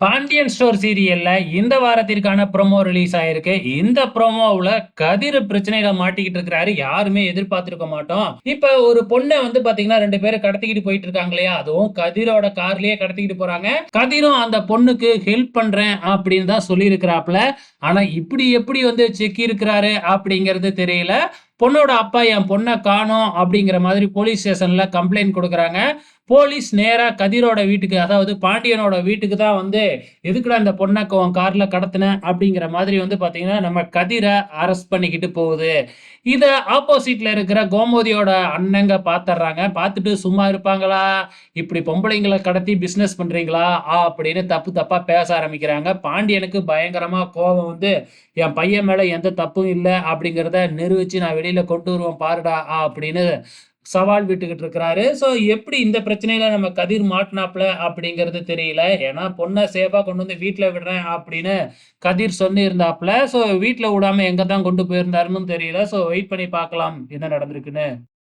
Pandian store சீரியல்ல இந்த வாரத்திற்கான promo release ஆயிருக்கு. இந்த ப்ரோமோவுல கதிர் பிரச்சனையில மாட்டிக்கிட்டு இருக்கிறாரு. யாருமே எதிர்பார்த்திருக்க மாட்டோம். இப்ப ஒரு பொண்ணை வந்து பாத்தீங்கன்னா ரெண்டு பேரும் கடத்திக்கிட்டு போயிட்டு இருக்காங்க இல்லையா? அதுவும் கதிரோட கார்லயே கடத்திக்கிட்டு போறாங்க. கதிரும் அந்த பொண்ணுக்கு ஹெல்ப் பண்றேன் அப்படின்னு தான் சொல்லி இருக்கிறாப்ல ஆனா இப்படி எப்படி வந்து செக்கி இருக்கிறாரு அப்படிங்கிறது தெரியல. பொண்ணோட அப்பா என் பொண்ணை காணோம் அப்படிங்கிற மாதிரி போலீஸ் ஸ்டேஷன்ல கம்ப்ளைண்ட் கொடுக்குறாங்க. போலீஸ் நேராக கதிரோட வீட்டுக்கு அதாவது பாண்டியனோட வீட்டுக்கு தான் வந்து எதுக்குடா இந்த பொண்ணை உன் காரில் கடத்தின? அப்படிங்கிற மாதிரி வந்து பார்த்தீங்கன்னா நம்ம கதிரை அரெஸ்ட் பண்ணிக்கிட்டு போகுது. இதை ஆப்போசிட்டில் இருக்கிற கோமதியோட அண்ணங்க பார்த்துட்றாங்க பார்த்துட்டு சும்மா இருப்பாங்களா? இப்படி பொம்பளைங்களை கடத்தி பிஸ்னஸ் பண்ணுறீங்களா அப்படின்னு தப்பு தப்பாக பேச ஆரம்பிக்கிறாங்க. பாண்டியனுக்கு பயங்கரமாக கோபம் வந்து என் பையன் மேலே எந்த தப்பும் இல்லை அப்படிங்கிறத நிரூபித்து நான் வெளியில கொண்டு வருவோம் பாருடா அப்படின்னு சவால் விட்டுக்கிட்டு இருக்கிறாரு. ஸோ எப்படி இந்த பிரச்சனையில நம்ம கதிர் மாட்டினாப்ல அப்படிங்கிறது தெரியல. ஏன்னா பொண்ணை சேஃபாக கொண்டு வந்து வீட்டில் விடுறேன் அப்படின்னு கதிர் சொல்லியிருந்தாப்ல ஸோ வீட்டில் விடாம எங்க தான் கொண்டு போயிருந்தாருன்னு தெரியல. ஸோ வெயிட் பண்ணி பார்க்கலாம் என்ன நடந்திருக்குன்னு.